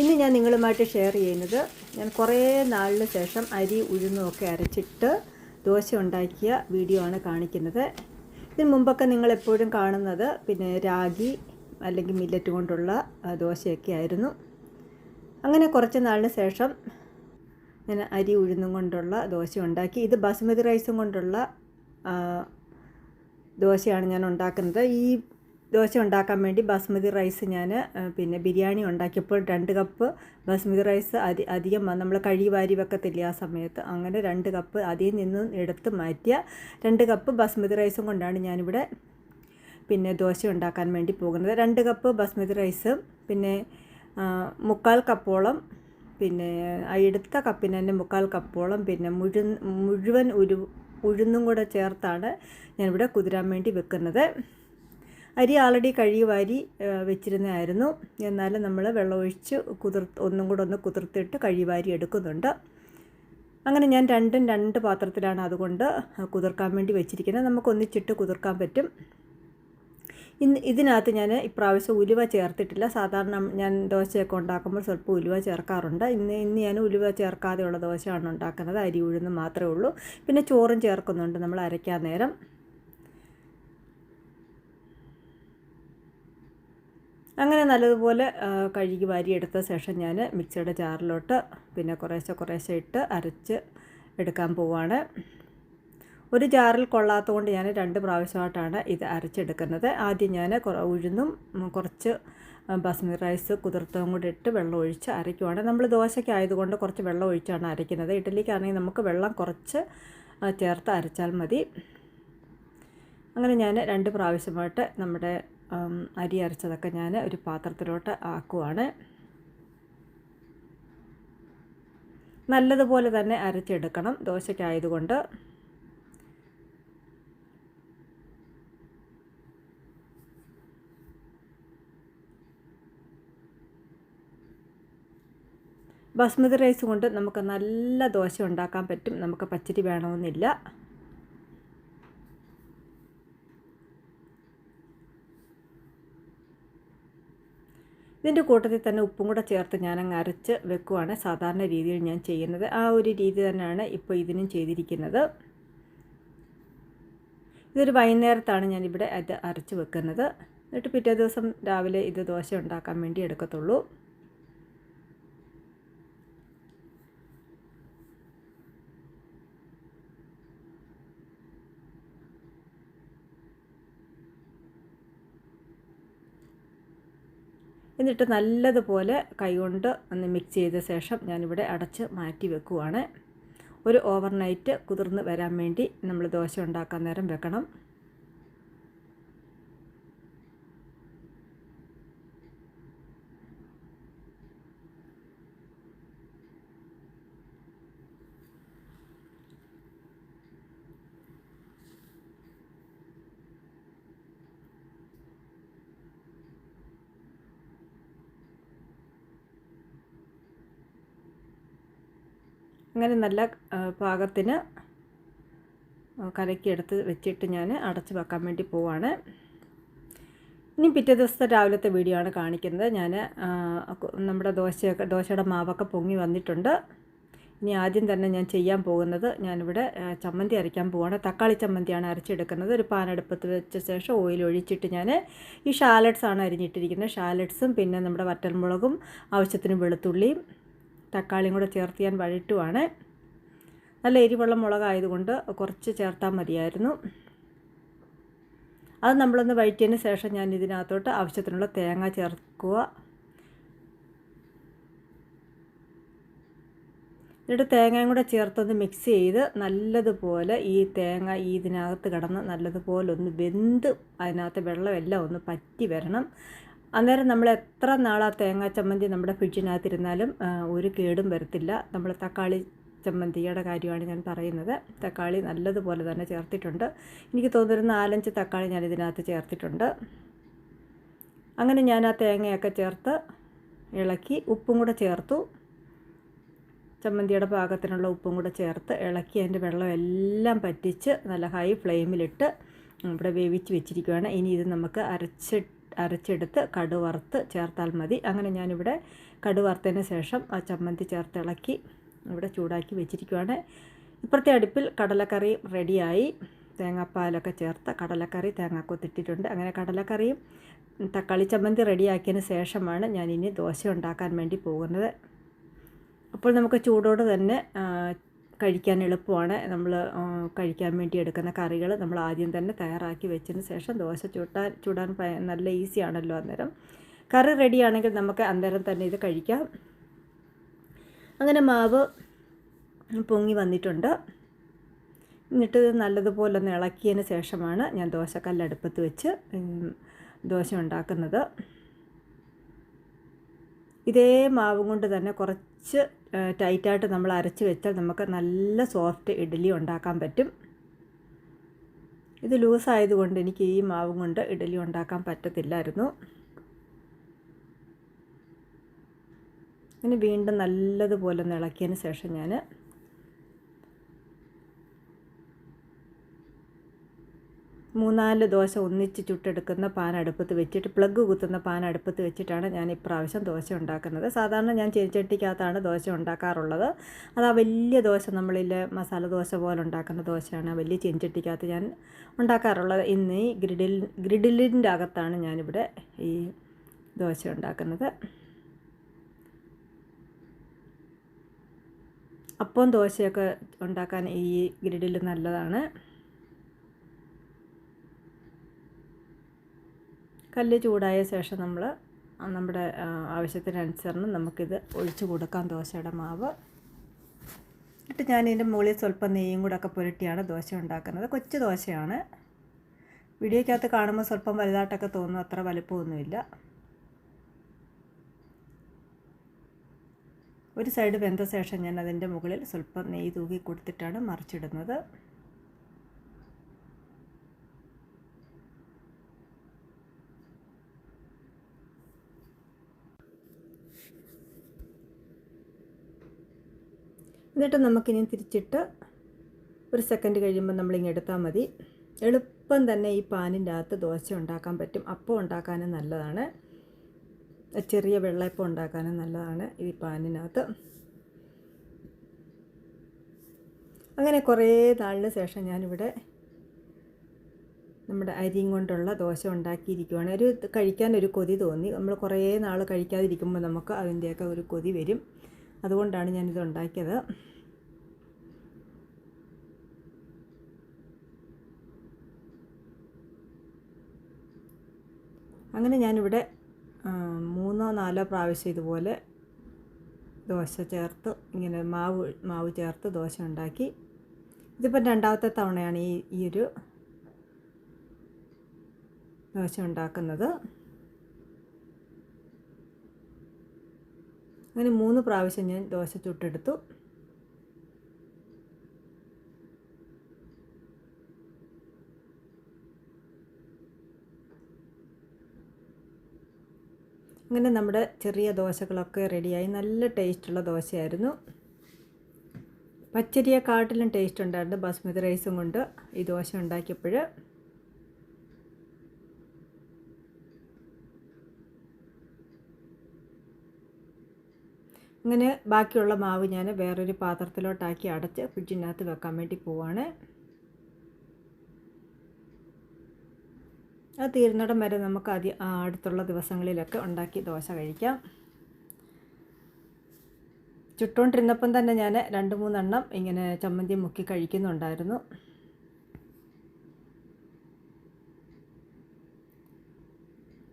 ഇന്ന് ഞാൻ നിങ്ങളുമായിട്ട് ഷെയർ ചെയ്യുന്നത് ഞാൻ കുറേ നാളിന് ശേഷം അരി ഉഴുന്നുമൊക്കെ അരച്ചിട്ട് ദോശ ഉണ്ടാക്കിയ വീഡിയോ ആണ് കാണിക്കുന്നത്. ഇതിന് മുമ്പൊക്കെ നിങ്ങൾ എപ്പോഴും കാണുന്നത് പിന്നെ രാഗി അല്ലെങ്കിൽ മില്ലറ്റ് കൊണ്ടുള്ള ദോശയൊക്കെ ആയിരുന്നു. അങ്ങനെ കുറച്ച് നാളിന് ശേഷം ഞാൻ അരി ഉഴുന്നും കൊണ്ടുള്ള ദോശ ഉണ്ടാക്കി. ഇത് ബസുമതി റൈസും കൊണ്ടുള്ള ദോശയാണ് ഞാൻ ഉണ്ടാക്കുന്നത്. ഈ ദോശ ഉണ്ടാക്കാൻ വേണ്ടി ബസ്മതി റൈസ് ഞാൻ പിന്നെ ബിരിയാണി ഉണ്ടാക്കിയപ്പോൾ രണ്ട് കപ്പ് ബസ്മതി റൈസ് അധി അധികം നമ്മൾ കഴി വാരി വെക്കത്തില്ല ആ സമയത്ത്. അങ്ങനെ രണ്ട് കപ്പ് അതിൽ നിന്നും എടുത്ത് മാറ്റിയ രണ്ട് കപ്പ് ബസ്മതി റൈസും കൊണ്ടാണ് ഞാനിവിടെ പിന്നെ ദോശ ഉണ്ടാക്കാൻ വേണ്ടി പോകുന്നത്. രണ്ട് കപ്പ് ബസ്മതി റൈസ് പിന്നെ മുക്കാൽ കപ്പോളം പിന്നെ എടുത്ത കപ്പിന് തന്നെ മുക്കാൽ കപ്പോളം പിന്നെ മുഴു മുഴുവൻ ഉരു ഉഴുന്നും കൂടെ ചേർത്താണ് ഞാനിവിടെ കുതിരാൻ വേണ്ടി വെക്കുന്നത്. അരി ആൾറെഡി കഴുകി വാരി വെച്ചിരുന്നതായിരുന്നു. എന്നാലും നമ്മൾ വെള്ളമൊഴിച്ച് കുതിർ ഒന്നും കൂടെ ഒന്ന് കുതിർത്തിട്ട് കഴുകി വാരി എടുക്കുന്നുണ്ട്. അങ്ങനെ ഞാൻ രണ്ടും രണ്ട് പാത്രത്തിലാണ് അതുകൊണ്ട് കുതിർക്കാൻ വേണ്ടി വെച്ചിരിക്കുന്നത്. നമുക്ക് ഒന്നിച്ചിട്ട് കുതിർക്കാൻ പറ്റും. ഇന്ന് ഇതിനകത്ത് ഞാൻ ഇപ്രാവശ്യം ഉലുവ ചേർത്തിട്ടില്ല. സാധാരണ ഞാൻ ദോശയൊക്കെ ഉണ്ടാക്കുമ്പോൾ സ്വല്പം ഉലുവ ചേർക്കാറുണ്ട്. ഇന്ന് ഇന്ന് ഞാൻ ഉലുവ ചേർക്കാതെയുള്ള ദോശയാണ് ഉണ്ടാക്കുന്നത്. അരി ഉഴുന്ന് മാത്രമേ ഉള്ളൂ. പിന്നെ ചോറും ചേർക്കുന്നുണ്ട് നമ്മൾ അരയ്ക്കാൻ നേരം. അങ്ങനെ നല്ലതുപോലെ കഴുകി വാരി എടുത്ത ശേഷം ഞാൻ മിക്സിയുടെ ജാറിലോട്ട് പിന്നെ കുറേശ്ശെ കുറേശ്ശെ ഇട്ട് അരച്ച് എടുക്കാൻ പോവാണ്. ഒരു ജാറിൽ കൊള്ളാത്തതുകൊണ്ട് ഞാൻ രണ്ട് പ്രാവശ്യമായിട്ടാണ് ഇത് അരച്ചെടുക്കുന്നത്. ആദ്യം ഞാൻ ഉഴുന്നും കുറച്ച് ബസ്മി റൈസ് കുതിർത്തതും കൂടി ഇട്ട് വെള്ളം ഒഴിച്ച് അരയ്ക്കുവാണ്. നമ്മൾ ദോശയ്ക്ക് ആയതുകൊണ്ട് കുറച്ച് വെള്ളം ഒഴിച്ചാണ് അരയ്ക്കുന്നത്. ഇഡ്ഡലിക്കാണെങ്കിൽ നമുക്ക് വെള്ളം കുറച്ച് ചേർത്ത് അരച്ചാൽ മതി. അങ്ങനെ ഞാൻ രണ്ട് പ്രാവശ്യമായിട്ട് നമ്മുടെ അരി അരച്ചതൊക്കെ ഞാൻ ഒരു പാത്രത്തിലോട്ട് ആക്കുവാണ്. നല്ലതുപോലെ തന്നെ അരച്ചെടുക്കണം. ദോശയ്ക്കായതുകൊണ്ട്. ബസ്മതി റൈസ് കൊണ്ട് നമുക്ക് നല്ല ദോശ ഉണ്ടാക്കാൻ പറ്റും. നമുക്ക് പച്ചരി വേണമെന്നില്ല. ഇതിന്റെ കൂട്ടത്തിൽ തന്നെ ഉപ്പും കൂടെ ചേർത്ത് ഞാൻ അങ്ങ് അരച്ച് വെക്കുവാണ്. സാധാരണ രീതിയിൽ ഞാൻ ചെയ്യുന്നത്. ആ ഒരു രീതി തന്നെയാണ് ഇപ്പോൾ ഇതിനും ചെയ്തിരിക്കുന്നത്. ഇതൊരു വൈകുന്നേരത്താണ് ഞാനിവിടെ അത് അരച്ച് വെക്കുന്നത്. എന്നിട്ട് പിറ്റേ ദിവസം രാവിലെ ഇത് ദോശ ഉണ്ടാക്കാൻ വേണ്ടി എടുക്കത്തുള്ളൂ. എന്നിട്ട് നല്ലതുപോലെ കൈകൊണ്ട് ഒന്ന് മിക്സ് ചെയ്ത ശേഷം ഞാനിവിടെ അടച്ച് മാറ്റി വെക്കുവാണ്. ഒരു ഓവർനൈറ്റ് കുതിർന്ന് വരാൻ വേണ്ടി നമ്മൾ ദോശ ഉണ്ടാക്കാൻ നേരം വെക്കണം. അങ്ങനെ നല്ല പാകത്തിന് കലക്കിയെടുത്ത് വെച്ചിട്ട് ഞാൻ അടച്ച് വെക്കാൻ വേണ്ടി പോവാണ്. ഇനി പിറ്റേ ദിവസത്തെ രാവിലത്തെ വീഡിയോ ആണ് കാണിക്കുന്നത്. ഞാൻ നമ്മുടെ ദോശയൊക്കെ ദോശയുടെ മാവൊക്കെ പൊങ്ങി വന്നിട്ടുണ്ട്. ഇനി ആദ്യം തന്നെ ഞാൻ ചെയ്യാൻ പോകുന്നത് ഞാനിവിടെ ചമ്മന്തി അരയ്ക്കാൻ പോവാണ്. തക്കാളി ചമ്മന്തിയാണ് അരച്ചെടുക്കുന്നത്. ഒരു പാനടുപ്പത്ത് വെച്ച ശേഷം ഓയിൽ ഒഴിച്ചിട്ട് ഞാൻ ഈ ഷാലറ്റ്സ് ആണ് അരിഞ്ഞിട്ടിരിക്കുന്നത്. ഷാലഡ്സും പിന്നെ നമ്മുടെ വറ്റൽമുളകും ആവശ്യത്തിന് വെളുത്തുള്ളിയും തക്കാളിയും കൂടെ ചേർത്ത് ഞാൻ വഴറ്റുവാണ്. നല്ല എരിവുള്ള മുളകായതുകൊണ്ട് കുറച്ച് ചേർത്താൽ മതിയായിരുന്നു. അത് നമ്മളൊന്ന് വഴറ്റിയതിന് ശേഷം ഞാൻ ഇതിനകത്തോട്ട് ആവശ്യത്തിനുള്ള തേങ്ങ ചേർക്കുക. എന്നിട്ട് തേങ്ങയും കൂടെ ചേർത്തൊന്ന് മിക്സ് ചെയ്ത് നല്ലതുപോലെ ഈ തേങ്ങ ഈ ഇതിനകത്ത് കിടന്ന് നല്ലതുപോലെ ഒന്ന് വെന്ത് അതിനകത്ത് വെള്ളമെല്ലാം ഒന്ന് പറ്റി വരണം. അന്നേരം നമ്മൾ എത്ര നാളാ തേങ്ങാ ചമ്മന്തി നമ്മുടെ ഫ്രിഡ്ജിനകത്തിരുന്നാലും ഒരു കേടും വരത്തില്ല. നമ്മൾ തക്കാളി ചമ്മന്തിയുടെ കാര്യമാണ് ഞാൻ പറയുന്നത്. തക്കാളി നല്ലതുപോലെ തന്നെ ചേർത്തിട്ടുണ്ട്. എനിക്ക് തോന്നുന്ന നാലഞ്ച് തക്കാളി ഞാൻ ഇതിനകത്ത് ചേർത്തിട്ടുണ്ട്. അങ്ങനെ ഞാൻ ആ തേങ്ങയൊക്കെ ചേർത്ത് ഇളക്കി ഉപ്പും കൂടെ ചേർത്തു. ചമ്മന്തിയുടെ പാകത്തിനുള്ള ഉപ്പും കൂടെ ചേർത്ത് ഇളക്കി അതിന്റെ വെള്ളം എല്ലാം പറ്റിച്ച് നല്ല ഹൈ ഫ്ലെയിമിലിട്ട് ഇവിടെ വേവിച്ച് വെച്ചിരിക്കുകയാണ്. ഇനി ഇത് നമുക്ക് അരച്ച് അരച്ചെടുത്ത് കടുവറുത്ത് ചേർത്താൽ മതി. അങ്ങനെ ഞാനിവിടെ കടുവറുത്തതിന് ശേഷം ആ ചമ്മന്തി ചേർത്ത് ഇളക്കി ഇവിടെ ചൂടാക്കി വെച്ചിരിക്കുവാണ്. ഇപ്പുറത്തെ അടുപ്പിൽ കടലക്കറി റെഡിയായി. തേങ്ങാപ്പാലൊക്കെ ചേർത്ത് കടലക്കറി തേങ്ങാക്കൊത്തിട്ടിട്ടുണ്ട് അങ്ങനെ കടലക്കറിയും തക്കാളി ചമ്മന്തി റെഡിയാക്കിയതിന് ശേഷമാണ് ഞാനിനി ദോശ ഉണ്ടാക്കാൻ വേണ്ടി പോകുന്നത്. അപ്പോൾ നമുക്ക് ചൂടോട് തന്നെ കഴിക്കാൻ എളുപ്പമാണ്. നമ്മൾ കഴിക്കാൻ വേണ്ടി എടുക്കുന്ന കറികൾ നമ്മൾ ആദ്യം തന്നെ തയ്യാറാക്കി വെച്ചതിന് ശേഷം ദോശ ചുട്ടാൻ ചൂടാൻ നല്ല ഈസിയാണല്ലോ അന്നേരം. കറി റെഡിയാണെങ്കിൽ നമുക്ക് അന്നേരം തന്നെ ഇത് കഴിക്കാം. അങ്ങനെ മാവ് പൊങ്ങി വന്നിട്ടുണ്ട്. എന്നിട്ട് നല്ലതുപോലെ ഒന്ന് ഇളക്കിയതിന് ശേഷമാണ് ഞാൻ ദോശക്കല്ലടുപ്പത്ത് വെച്ച് ദോശ ഉണ്ടാക്കുന്നത്. ഇതേ മാവും കൊണ്ട് തന്നെ കുറച്ച് ടൈറ്റായിട്ട് നമ്മൾ അരച്ച് വെച്ചാൽ നമുക്ക് നല്ല സോഫ്റ്റ് ഇഡ്ഡലി ഉണ്ടാക്കാൻ പറ്റും. ഇത് ലൂസായതുകൊണ്ട് എനിക്ക് ഈ മാവും കൊണ്ട് ഇഡ്ഡലി ഉണ്ടാക്കാൻ പറ്റത്തില്ലായിരുന്നു. ഇനി വീണ്ടും നല്ലതുപോലെ ഒന്ന് ഇളക്കിയതിന് ശേഷം ഞാൻ മൂന്നാൽ ദോശ ഒന്നിച്ച് ചുട്ടെടുക്കുന്ന പാൻ അടുപ്പത്ത് വെച്ചിട്ട് പ്ലഗ് കുത്തുന്ന പാൻ അടുപ്പത്ത് വെച്ചിട്ടാണ് ഞാൻ ഇപ്രാവശ്യം ദോശ ഉണ്ടാക്കുന്നത്. സാധാരണ ഞാൻ ചെരിച്ചട്ടിക്കകത്താണ് ദോശ ഉണ്ടാക്കാറുള്ളത്. അത് ആ വലിയ ദോശ നമ്മളിൽ മസാല ദോശ പോലെ ഉണ്ടാക്കുന്ന ദോശയാണ് വലിയ ചെരിച്ചട്ടിക്കകത്ത് ഞാൻ ഉണ്ടാക്കാറുള്ളത്. ഇന്ന് ഈ ഗ്രിഡിൽ ഗ്രിഡിലിന്റെ അകത്താണ് ഞാനിവിടെ ഈ ദോശ ഉണ്ടാക്കുന്നത്. അപ്പം ദോശയൊക്കെ ഉണ്ടാക്കാൻ ഈ ഗ്രിഡിൽ നല്ലതാണ്. കല്ല് ചൂടായ ശേഷം നമ്മൾ നമ്മുടെ ആവശ്യത്തിനനുസരണം നമുക്കിത് ഒഴിച്ചു കൊടുക്കാം. ദോശയുടെ മാവ്. എന്നിട്ട് ഞാൻ ഇതിന്റെ മുകളിൽ സ്വല്പം നെയ്യും കൂടെ ഒക്കെ പുരട്ടിയാണ് ദോശ ഉണ്ടാക്കുന്നത്. കൊച്ചു ദോശയാണ്. വീഡിയോയ്ക്കകത്ത് കാണുമ്പോൾ സ്വല്പം വലുതായിട്ടൊക്കെ തോന്നും അത്ര വലുപ്പമൊന്നുമില്ല. ഒരു സൈഡ് വെന്ത ശേഷം ഞാൻ അതിന്റെ മുകളിൽ സ്വല്പം നെയ്യ് തൂക്കി കൊടുത്തിട്ടാണ് മറിച്ചിടുന്നത്. എന്നിട്ട് നമുക്കിനി തിരിച്ചിട്ട് ഒരു സെക്കൻഡ് കഴിയുമ്പോൾ നമ്മളിങ്ങനെ എടുത്താൽ മതി. എളുപ്പം തന്നെ ഈ പാനിന്റെ അകത്ത് ദോശ ഉണ്ടാക്കാൻ പറ്റും. അപ്പം ഉണ്ടാക്കാനും നല്ലതാണ്. ചെറിയ വെള്ളയപ്പം ഉണ്ടാക്കാനും നല്ലതാണ് ഈ പാനിനകത്ത്. അങ്ങനെ കുറേ നാളിന് ശേഷം ഞാനിവിടെ നമ്മുടെ അരിയും കൊണ്ടുള്ള ദോശ ഉണ്ടാക്കിയിരിക്കുവാണ്. ഒരു കഴിക്കാൻ ഒരു കൊതി തോന്നി. നമ്മൾ കുറേ നാൾ കഴിക്കാതിരിക്കുമ്പോൾ നമുക്ക് അതിന്റെയൊക്കെ ഒരു കൊതി വരും. അതുകൊണ്ടാണ് ഞാനിത് ഉണ്ടാക്കിയത്. അങ്ങനെ ഞാനിവിടെ മൂന്നോ നാലോ പ്രാവശ്യം ഇതുപോലെ ദോശ ചേർത്ത് ഇങ്ങനെ മാവ് മാവ് ചേർത്ത് ദോശ ഉണ്ടാക്കി. ഇതിപ്പം രണ്ടാമത്തെ തവണയാണ് ഈ ഈ ഒരു ദോശ ഉണ്ടാക്കുന്നത്. അങ്ങനെ മൂന്ന് പ്രാവശ്യം ഞാൻ ദോശ ചുട്ടെടുത്തു. അങ്ങനെ നമ്മുടെ ചെറിയ ദോശകളൊക്കെ റെഡിയായി. നല്ല ടേസ്റ്റുള്ള ദോശയായിരുന്നു. പച്ചരിയെക്കാട്ടിലും ടേസ്റ്റ് ഉണ്ടായിരുന്നു. ബസ്മതി റൈസും കൊണ്ട് ഈ ദോശ ഉണ്ടാക്കിയപ്പോൾ അങ്ങനെ ബാക്കിയുള്ള മാവ് ഞാൻ വേറൊരു പാത്രത്തിലോട്ടാക്കി അടച്ച് ഫ്രിഡ്ജിനകത്ത് വെക്കാൻ വേണ്ടി പോവാണ്. അത് തീരുന്നിടം വരെ നമുക്ക് അതി അടുത്തുള്ള ദിവസങ്ങളിലൊക്കെ ഉണ്ടാക്കി ദോശ കഴിക്കാം. ചുട്ടുകൊണ്ടിരുന്നപ്പം തന്നെ ഞാൻ രണ്ട് മൂന്നെണ്ണം ഇങ്ങനെ ചമ്മന്തി മുക്കി കഴിക്കുന്നുണ്ടായിരുന്നു.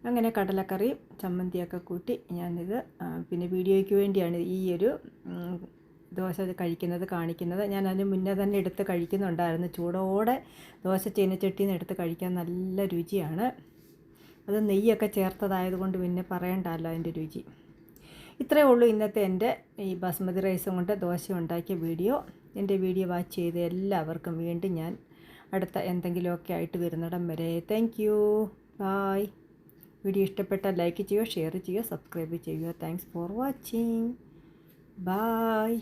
അങ്ങനെ കടലക്കറി ചമ്മന്തിയൊക്കെ കൂട്ടി ഞാനിത് പിന്നെ വീഡിയോയ്ക്ക് വേണ്ടിയാണ് ഈ ഒരു ദോശ കഴിക്കുന്നത് കാണിക്കുന്നത്. ഞാൻ അതിന് മുന്നേ തന്നെ എടുത്ത് കഴിക്കുന്നുണ്ടായിരുന്നു. ചൂടോടെ ദോശ ചീനച്ചട്ടിയിൽ നിന്ന് എടുത്ത് കഴിക്കാൻ നല്ല രുചിയാണ്. അത് നെയ്യൊക്കെ ചേർത്തതായതുകൊണ്ട് പിന്നെ പറയണ്ടല്ലോ അതിന്റെ രുചി. ഇത്രയേ ഉള്ളൂ ഇന്നത്തെ എന്റെ ഈ ബസ്മതി റൈസും കൊണ്ട് ദോശ ഉണ്ടാക്കിയ വീഡിയോ. എന്റെ വീഡിയോ വാച്ച് ചെയ്ത് എല്ലാവർക്കും വീണ്ടും ഞാൻ അടുത്ത എന്തെങ്കിലുമൊക്കെ ആയിട്ട് വരുന്നിടം വരെ. Thank you. ബായ്. വീഡിയോ ഇഷ്ടപ്പെട്ടാൽ ലൈക്ക് ചെയ്യുക ഷെയർ ചെയ്യുക സബ്സ്ക്രൈബ് ചെയ്യുക. Thanks for watching bye